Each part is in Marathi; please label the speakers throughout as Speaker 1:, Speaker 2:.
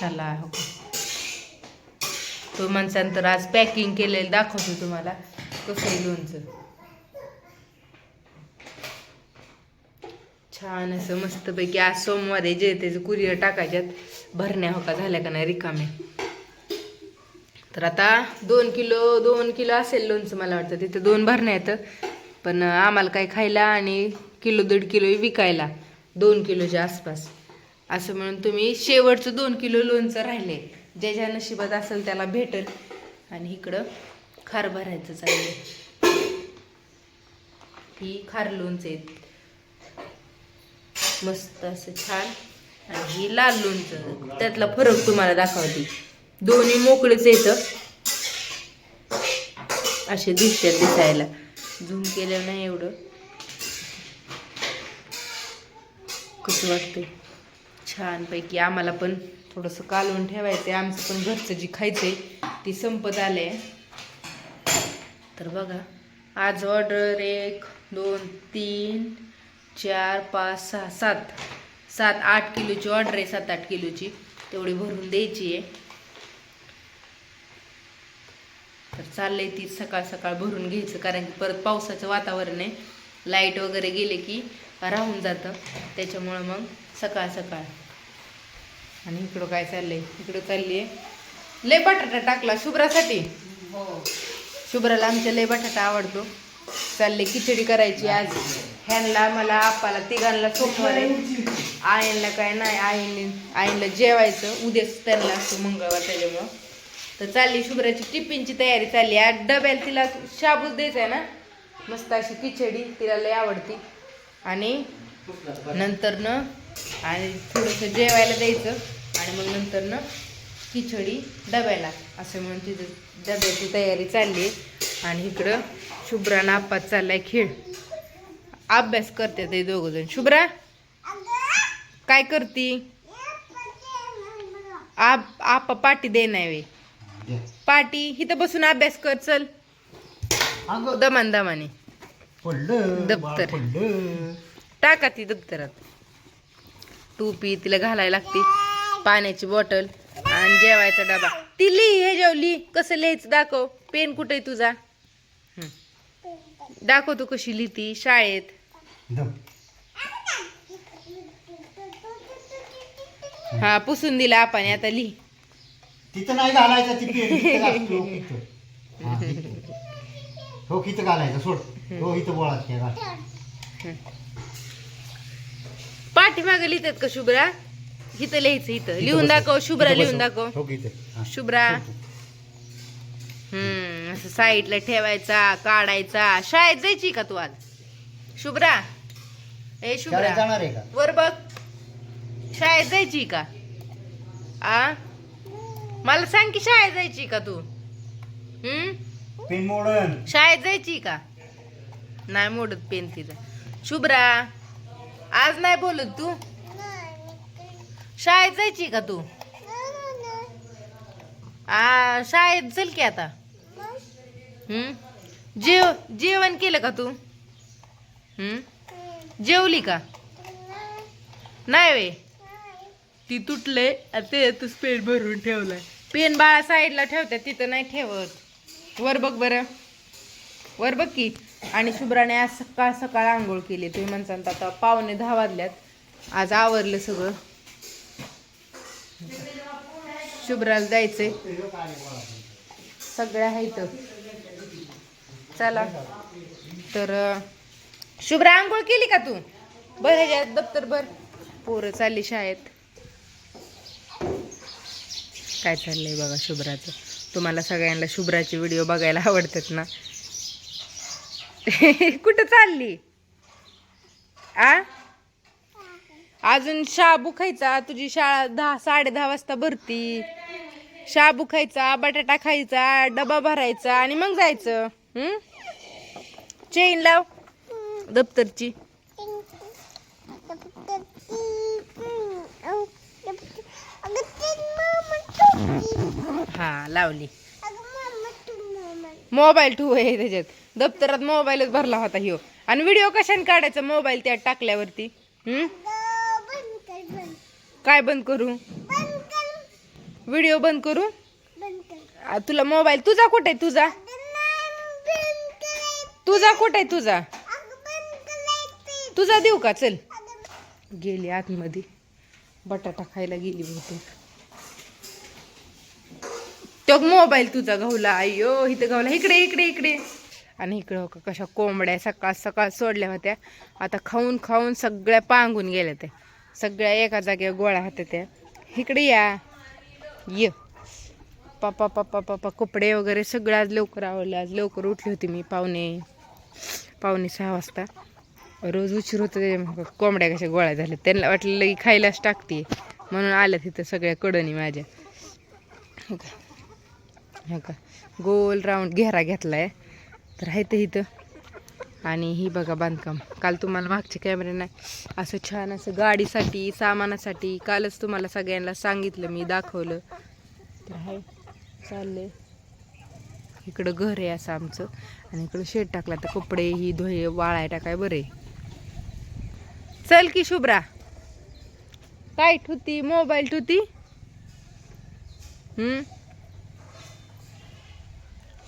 Speaker 1: चला हो? तो माणसानंतर आज पॅकिंग केलेलं दाखवतो तुम्हाला. कसं आहे लोणचं? छान असं मस्तपैकी आज सोमवारी जे त्याचं कुरिअर टाकायच्यात. भरण्या हो का झाल्या का नाही रिकामे तर आता दोन किलो दोन किलो असेल लोणचं मला वाटतं. तिथे दोन भरण्या आहेत. पण आम्हाला काही खायला आणि किलो दीड किलो विकायला. दोन किलोच्या आसपास. असं म्हणून तुम्ही शेवटचं दोन किलो लोणचं राहिले. ज्या ज्या नशिबात असेल त्याला भेटेल. आणि इकडं खार भरायचं चाललं ही खार लोणचं आहेत. मस्त असं छान. आणि ही लाल लोणचं. त्यातला फरक तुम्हाला दाखवते. दोन्ही मोकळेच येतं असे दिसतात दिसायला. झूम केलं नाही एवढं. कसं वाटतंय? छानपैकी आम्हाला पण थोडंसं कालवून ठेवायचं आहे आमचं पण घरचं जी खायचं आहे ती संपत आहे तर बघा आज ऑर्डर एक दोन तीन चार पाच सहा सात. सात आठ किलोची ऑर्डर आहे सात आठ किलोची. तेवढी भरून द्यायची आहे तर चाललंय ती सकाळ सकाळ भरून घ्यायचं कारण की परत पावसाचं वातावरण आहे. लाइट वगैरे गेले की राहून जातं. त्याच्यामुळं मग सकाळ सकाळ. आणि इकडं काय चाललंय? इकडं चालली आहे लय बटाटा टाकला शुभ्रासाठी. शुभ्राला आमच्या लय बटाटा आवडतो. चालले खिचडी करायची आज. ह्यांना मला आप्पाला तिघांना सोमवार आहे. आईला काय नाही आईने आईला जेवायचं. उद्याच त्यांना असतो मंगळवार त्याच्यामुळं. तर चालली शुभ्राची टिफिनची तयारी चालली. आज डब्याला तिला शाबूत द्यायचा आहे ना? मस्त अशी खिचडी तिला लय आवडती. आणि नंतर न आणि थोडंसं जेवायला द्यायचं. आणि मग नंतर न खिचडी डब्याला असं म्हणून तिथं डब्याची तयारी चालली आहे. आणि इकडं शुभ्रा नापात चाललाय खेळ. अभ्यास करते ते दोघं जण. शुभ्रा काय करती? आप आपा पाटी दे नाही वे पाटी इथं बसून अभ्यास कर चल. दमान दमाने. दप्तर. टाका ती दप्तरात. टोपी तिला घालायला लागते. पाण्याची बॉटल आणि जेवायचा डबा. ती लिही हे जेव लिही कसं लिहायचं दाखव. पेन कुठे तुझा. दाखव तू कशी लिहिती शाळेत. हा पुसून दिला आपण आता लिही
Speaker 2: तिथं नाही घालायचं तिथं. हा, इथं. घालायचं सोड. हो इथं बोळात.
Speaker 1: पाठीमागं लिहितात का शुभ्रा? इथं लिहायचं इथं. लिहून दाखव शुभ्रा
Speaker 2: इथं
Speaker 1: लिहून. दाखव.
Speaker 2: हो इथं. हा.
Speaker 1: शुभ्रा. हम्म असं साईडला ठेवायचा काढायचा. शाळेत जायची का तू आज? शुभ्रा. ए
Speaker 2: शाळेत
Speaker 1: शुभ्रा.
Speaker 2: जाणार आहे का?
Speaker 1: वर बघ. शाळेत जायची का? आ? मला सांग की शाळेत जायची का तू? हम्म?
Speaker 2: पेन मोडन.
Speaker 1: शाळेत जायची का? नाही मोडत पेन तिचा शुभ्रा. आज नाही बोलत तू? शाळेत जायची का तू? आ शाळेत चल की आता. हम्म? जेव जेवण केलं का तू? हम्म? जेवली का? नाही वे. ती तुटले ते तू पेन भरून ठेवलाय. पेन बाळा साईडला ठेवतात तिथं नाही ठेवत. वर बघ बरं. वर बघ की. आणि शुभ्राने आज सकाळ सकाळ आंघोळ केली. तुम्ही म्हणसान आता पावणे दहा वाजल्यात. आज आवरलं सगळं. शुभ्राला जायचंय. सगळ्या आहेत. चला. तर शुभ्रा आंघोळ केली का तू? बरं ह्याच्यात दप्तर भर. पोरं चालली शाळेत. काय चाललंय बघा शुभ्राचं. तुम्हाला सगळ्यांना शुभ्राचे व्हिडिओ बघायला आवडतात ना? कुठं चालली? आ? अजून शाबू खायचा. तुझी शाळा दहा साडे दहा वाजता भरती. शाबू खायचा बटाटा खायचा डबा भरायचा आणि मग जायचं. हम्म चेन लाव. दप्तरची. हा लावली. मोबाईल ठू आहे त्याच्यात. दप्तरात मोबाईलच भरला होता ह्यो. आणि व्हिडिओ कशाने काढायचा? मोबाईल त्यात टाकल्यावरती. हम्म? काय बंद करू? व्हिडिओ बंद करू? आ, तुला मोबाईल तुझा कुठे आहे तुझा? तुझा कुठे आहे तुझा? तुझा देऊ का? चल. गेली आतमध्ये. बटाटा खायला गेली बहुतेक बघ मोबाईल तुझा घावला अय्यो इथं घावला इकडे इकडे इकडे. आणि इकडं हो का कशा कोंबड्या सकाळ सकाळ सोडल्या होत्या. आता खाऊन खाऊन सगळ्या पांगून गेल्या त्या. सगळ्या एका जागेवर गोळ्या होत्या त्या. इकडे या. ये. पापा पापा पापा कपडे वगैरे सगळं आज लवकर आवडलं आज लवकर उठली होती मी पावणे पावणे सहा वाजता. रोज उशीर होतं कोंबड्या कशा गोळ्या झाल्या त्यांना वाटलं की खायलाच टाकते म्हणून आल्या तिथं सगळ्या कडणी माझ्या. हो का गोल राऊंड घेरा घेतला आहे तर आहे ते इथं. आणि ही बघा बांधकाम. काल तुम्हाला मागच्या कॅमेरे नाही. असं छान असं गाडीसाठी सामानासाठी कालच तुम्हाला सगळ्यांना सांगितलं मी दाखवलं. तर आहे चालले इकडं घर आहे असं आमचं. आणि इकडं शेड टाकला. तर कपडे ही धुये वाळाय टाकाय बरे. चल की शुभ्रा. काय ठुती? मोबाईल ठुती? हम्म?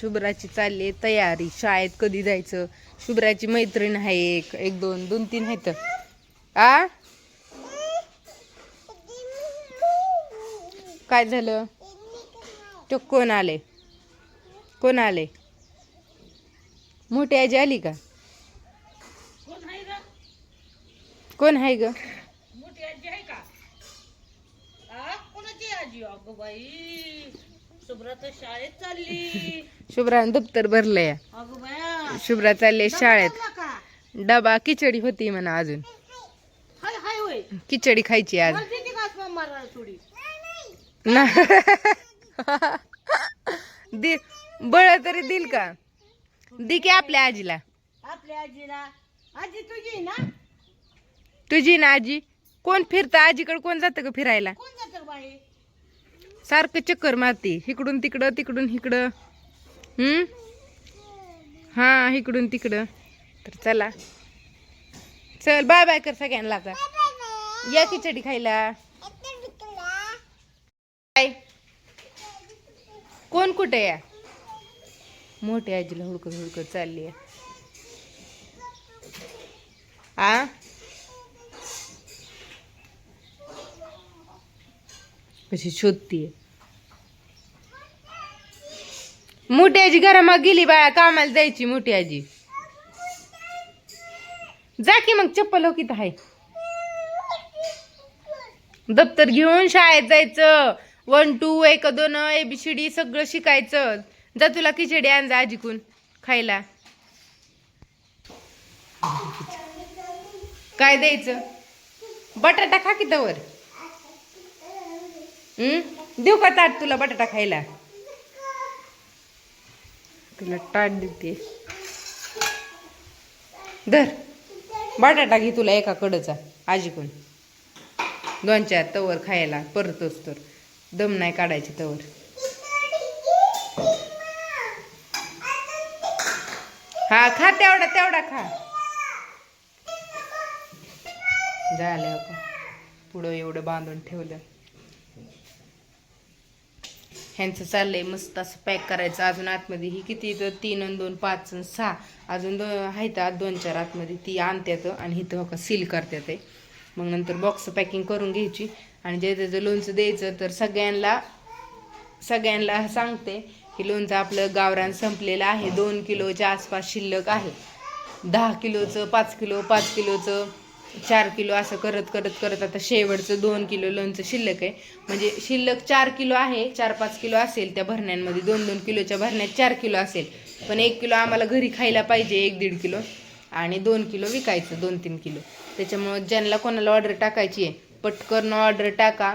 Speaker 1: शुभ्राची चालली आहे तयारी शाळेत कधी जायचं? शुभ्राची मैत्रीण आहे एक एक दोन दोन तीन आहेत. आ? काय झालं? तो कोण आले? कोण आले? मोठी आजी आली का? कोण आहे ग?
Speaker 3: मोठी आजी आहे का? कोणाची आजी? अगं बाई. सुब्रा तर शाळेत चालली.
Speaker 1: शुभ्रानं दप्तर भरलंय.
Speaker 3: अगं बाया.
Speaker 1: शुभ्रा चालले शाळेत. डबा खिचडी होती म्हणा अजून.
Speaker 3: हाय हाय होय.
Speaker 1: खिचडी खायची आज.
Speaker 3: मला थोडी?
Speaker 1: ना. दे बळ तरी देईल का? दे की आपल्या आजीला.
Speaker 3: आपल्या आजीला. आजी तुझी ना?
Speaker 1: तुझी ना आजी? कोण फिरतं? आजीकडे कोण जातं का फिरायला?
Speaker 3: कोण जातं बाई
Speaker 1: सारखं चक्कर मारते. इकडून तिकडं तिकडून इकडं हम्म? हा इकडून तिकडं. तर चला. चल बाय बाय कर सगळ्यांना आता. या खिचडी खायला. काय कोण कुठे या? मोठ्या आजीला हुडकत हुडकत चालली आहे. आ? कशी शोधतीये मोठी आजी घरामाग गेली बाळा कामाला जायची मोठी आजी जा की मग चप्पल हो किती आहे दप्तर घेऊन शाळेत जायचं वन टू एक दोन एबीसीडी सगळं शिकायचं जा तुला खिचडी आण जा आजीकून खायला काय द्यायचं बटाटा खा की तवर देऊ का ताट तुला बटाटा खायला? तुला ताट देते. धर. बटाटा घे तुला एका कडचा आजीकडून. दोन चार तवर खायला परतोच तर दम नाही काढायची तवर. हा खा तेवढा तेवढा खा. झालं पुढं एवढं बांधून ठेवलं. ह्यांचं चाललंय मस्त असं पॅक करायचं. अजून आतमध्ये ही किती तर तीन आणि दोन पाच आणि सहा. अजून दोन आहेत आत दोन चार आतमध्ये. ती आणतात आणि इथं हो का सील करतात आहे मग नंतर बॉक्स पॅकिंग करून घ्यायची. आणि जे त्याचं लोणचं द्यायचं तर सगळ्यांना सगळ्यांना सांगते की लोणचं आपलं गावरान संपलेलं आहे. दोन किलोच्या आसपास शिल्लक आहे. दहा किलोचं पाच किलो पाच किलोचं चार किलो असं करत करत करत आता शेवटचं दोन किलो लोणचं शिल्लक आहे. म्हणजे शिल्लक चार किलो आहे चार पाच किलो असेल त्या भरण्यांमध्ये. दोन दोन किलोच्या भरण्यात चार किलो असेल. पण एक किलो आम्हाला घरी खायला पाहिजे एक दीड किलो. आणि दोन किलो विकायचं दोन तीन किलो. त्याच्यामुळं ज्यांना कोणाला ऑर्डर टाकायची आहे पटकन ऑर्डर टाका.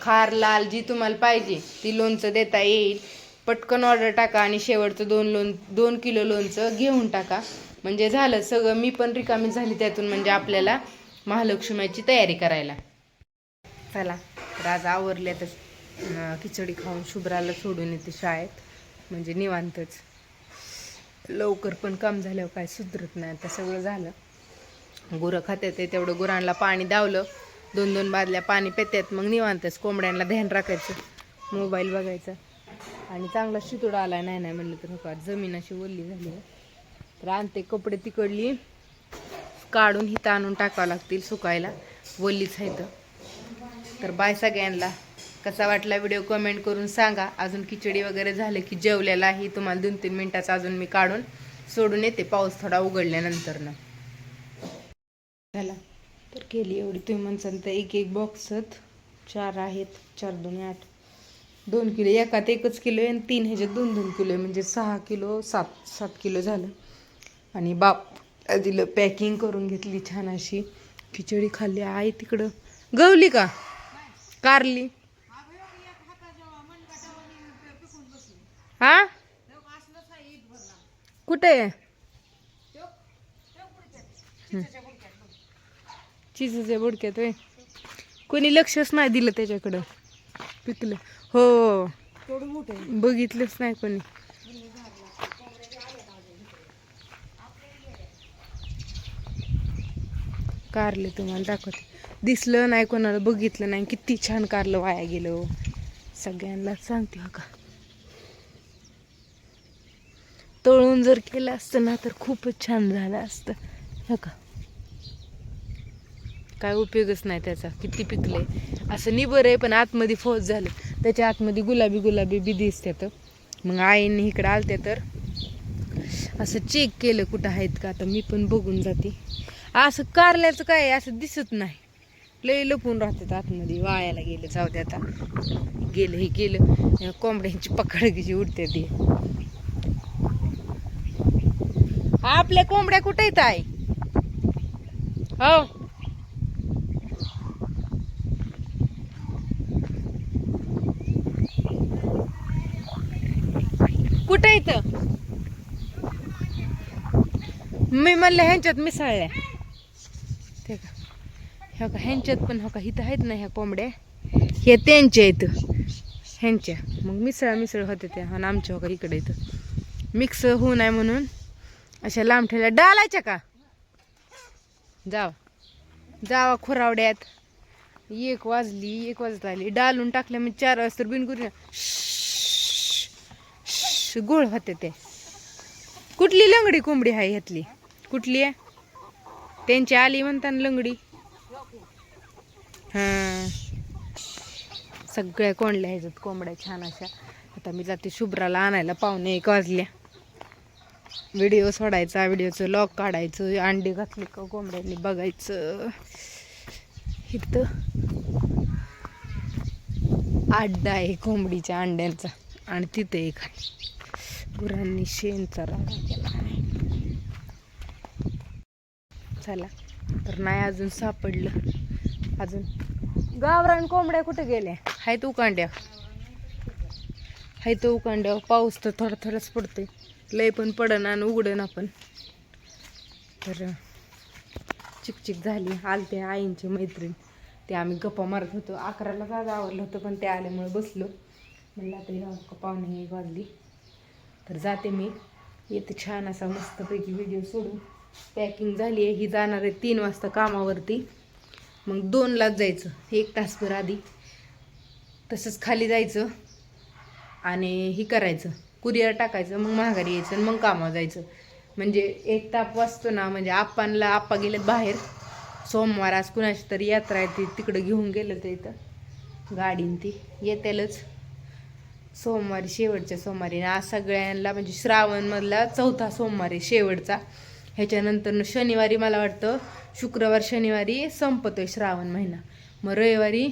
Speaker 1: खार लाल जी तुम्हाला पाहिजे ती लोणचं देता येईल. पटकन ऑर्डर टाका आणि शेवटचं दोन लोण दोन किलो लोणचं घेऊन टाका. म्हणजे झालं सगळं. मी पण रिकामी झाली त्यातून म्हणजे आपल्याला महालक्ष्मीची तयारी करायला. चला तर आज आवरल्यातच खिचडी खाऊन शुभ्राला सोडून येते शाळेत. म्हणजे निवांतच. लवकर पण काम झाल्यावर काय सुधरत नाही. आता सगळं झालं. गुरं खात्यात आहे तेवढं गुरांना पाणी दावलं. दोन दोन बादल्या पाणी पेत्यात. मग निवांतच कोंबड्यांना ध्यान राखायचं. मोबाईल बघायचा. आणि चांगला शितोडा आला. नाही नाही म्हणलं तर हो जमीन अशी ओल्ली झाली. आहे. तर आणते कपडे तिकडली. काढून हिथं आणून टाकावं लागतील सुकायला. वल्लीच आहे तर बाय सगळ्यांना. कसा वाटला व्हिडिओ कमेंट करून सांगा. अजून खिचडी वगैरे झाले की जेवलेला आहे. तुम्हाला दोन तीन मिनटाचं अजून मी काढून सोडून येते. पाऊस थोडा उघडल्यानंतर ना झाला. तर केली एवढी तुम्ही म्हणसाल तर एक एक बॉक्सत चार आहेत. चार दोन आठ. दोन किलो. एकात एकच किलो आहे आणि तीन ह्याच्यात दोन दोन किलो आहे. म्हणजे सहा किलो सात सात किलो झालं. आणि बाप दिलं पॅकिंग करून घेतली छान अशी. खिचडी खाल्ली आई तिकडं. गवली का? कारली. हा? कुठे आहे? चिजूच्या बुडक्यात होय. कोणी लक्षच नाही दिलं त्याच्याकडं. पिकलं. हो. बघितलंच नाही कोणी. कारले तुम्हाला दाखवते. दिसलं नाही कोणाला बघितलं नाही. किती छान कारलं वाया गेलं हो. सगळ्यांना सांगते हो का? तळून जर केलं असतं ना तर खूपच छान झालं असतं. हो का? काय उपयोगच नाही त्याचा. किती पिकले असं निबर आहे पण आतमध्ये फौज झालं. त्याच्या आतमध्ये गुलाबी गुलाबी बी दिसतात मग आईने इकडं आलत्या तर असं चेक केलं कुठं आहेत का आता मी पण बघून जाते. असं कारल्याचं काय असं दिसत नाही. लय लपून राहतात आतमध्ये. वायाला गेलं जाऊ दे आता. गेलं हे गेलं. कोंबड्यांची कोंबड्यांची कशी उडते ती. आपल्या कोंबड्या कुठे येत आहे हो. कुठे येत मी म्हणलं ह्यांच्यात मिसळल्या. ह्या का? ह्यांच्यात पण हो का? इथं आहेत ना ह्या कोंबड्या? हे त्यांच्या इथं. ह्यांच्या. मग मिसळ मिसळ होते त्या. आणि आमच्या हो का इकडे इथं. मिक्स होऊ नये म्हणून अशा लांब ठेवल्या. डालायच्या का? जावा. जावा खुरावड्यात. एक वाजली एक वाजता आली. डालून टाकल्या म्हणजे चार वाजता बिनगुरी गोळ होते ते कुठली लंगडी कोंबडी आहे ह्यातली कुठली आहे त्यांची आली म्हणताना लंगडी हां. सगळ्या कोंडल्या ह्याच्यात कोंबड्या छान अशा. आता मी जाते शुभ्राला आणायला पाहुणे एक वाजल्या व्हिडिओ सोडायचा व्हिडिओचं लॉक काढायचं अंडे घातली का कोंबड्यांनी बघायचं. इथं अड्डा आहे कोंबडीच्या अंड्यांचा. आणि तिथं एक आहे. गुरांनी शेणचा रंग केला आहे. चला तर नाही अजून सापडलं. अजून. गावरान कोंबड्या कुठे गेल्या? हायत उकांड्या. हायत उकांड्या. पाऊस तर थोडा थोडाच पडतोय. लय पण पडन आणि उघडन आपण तर चिकचिक झाली. आलते आईंची मैत्रीण. ते आम्ही गप्पा मारत होतो. अकराला जागा आवरलं होतं पण ते आल्यामुळे बसलो. म्हणलं आता पाहुणे एक वाजली. तर जाते मी. येते छान असा मस्तपैकी व्हिडिओ सोडून. पॅकिंग झाली आहे ही जाणार आहे तीन वाजता कामावरती. मग दोनलाच जायचं एक तासभर आधी. तसंच खाली जायचं आणि ही करायचं कुरिअर टाकायचं मग महागारी यायचं आणि मग कामावर जायचं. म्हणजे एक ताप वाजतो ना म्हणजे आप्पांना आप्पा गेलेत बाहेर. सोमवार आज कुणाची तरी यात्रा आहे ती तिकडं घेऊन गेलं ते इथं. गाडीन ती येतेलच. सोमवारी शेवटच्या सोमवारी. आणि आज सगळ्यांना म्हणजे श्रावणमधला चौथा सोमवारी शेवटचा. ह्याच्यानंतर शनिवारी मला वाटतं शुक्रवार शनिवारी संपतो आहे श्रावण महिना. मग रविवारी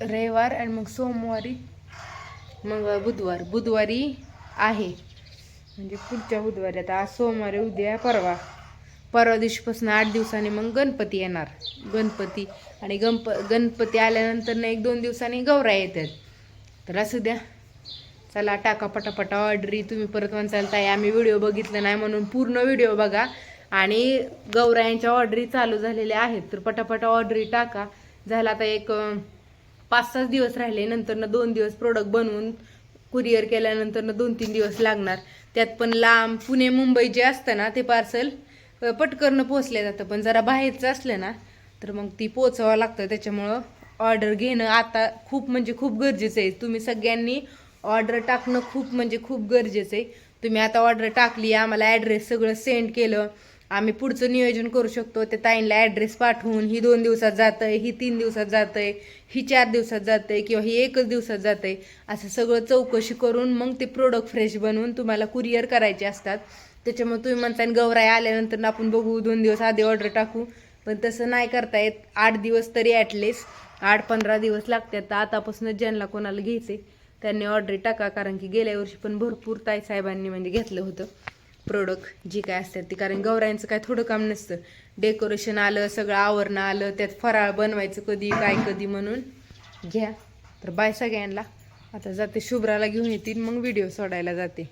Speaker 1: रविवार आणि मग सोमवारी मग बुधवार. बुधवारी आहे. म्हणजे पुढच्या बुधवारी. आता आज सोमवारी उद्या परवा. परवा दिवशीपासून आठ दिवसांनी मग गणपती येणार. गणपती आणि गणप गणपती आल्यानंतर ना एक दोन दिवसांनी गौरा येतात. तर असू द्या. चला टाका पटापटा ऑर्डरी तुम्ही परत म्हणसाल ताई आम्ही व्हिडिओ बघितला नाही म्हणून पूर्ण व्हिडिओ बघा. आणि गौरायांच्या ऑर्डरी चालू झालेल्या आहेत. तर पटापटा ऑर्डरी टाका. झाला आता एक पाच सहा दिवस राहिले. नंतरनं दोन दिवस प्रोडक्ट बनवून कुरिअर केल्यानंतरनं दोन तीन दिवस लागणार. त्यात पण लांब पुणे मुंबई जे असतं ना ते पार्सल पटकरनं पोचले जातं. पण जरा बाहेरचं असलं ना तर मग ती पोचावं लागतं. त्याच्यामुळं ऑर्डर घेणं आता खूप म्हणजे खूप गरजेचं आहे. तुम्ही सगळ्यांनी ऑर्डर टाकणं खूप म्हणजे खूप गरजेचं आहे. तुम्ही आता ऑर्डर टाकली आम्हाला ॲड्रेस सगळं सेंड केलं. आम्ही पुढचं नियोजन करू शकतो. त्या ताईंला ॲड्रेस पाठवून ही दोन दिवसात जातंय ही तीन दिवसात जातंय ही चार दिवसात जातंय किंवा ही एकच दिवसात जातंय. असं सगळं चौकशी करून मग ते प्रोडक्ट फ्रेश बनवून तुम्हाला कुरिअर करायचे असतात. त्याच्यामुळे तुम्ही म्हणता गौराई आल्यानंतर आपण बघू दोन दिवस आधी ऑर्डर टाकू. पण तसं नाही करता येत. आठ दिवस तरी ॲटलीस्ट आठ पंधरा दिवस लागतात. तर आतापासूनच ज्यांना कोणाला घ्यायचे त्यांनी ऑर्डर टाका कारण की गेल्या वर्षी पण भरपूर ताई साहेबांनी म्हणजे घेतलं होतं प्रोडक्ट जी काय असतात ती. कारण गौरायांचं काय थोडं काम नसतं. डेकोरेशन आलं सगळं आवरणं आलं त्यात फराळ बनवायचं कधी काय कधी म्हणून. घ्या. तर बाय सगळ्यांना. आता जाते शुभ्राला घेऊन येतील मग व्हिडिओ सोडायला जाते.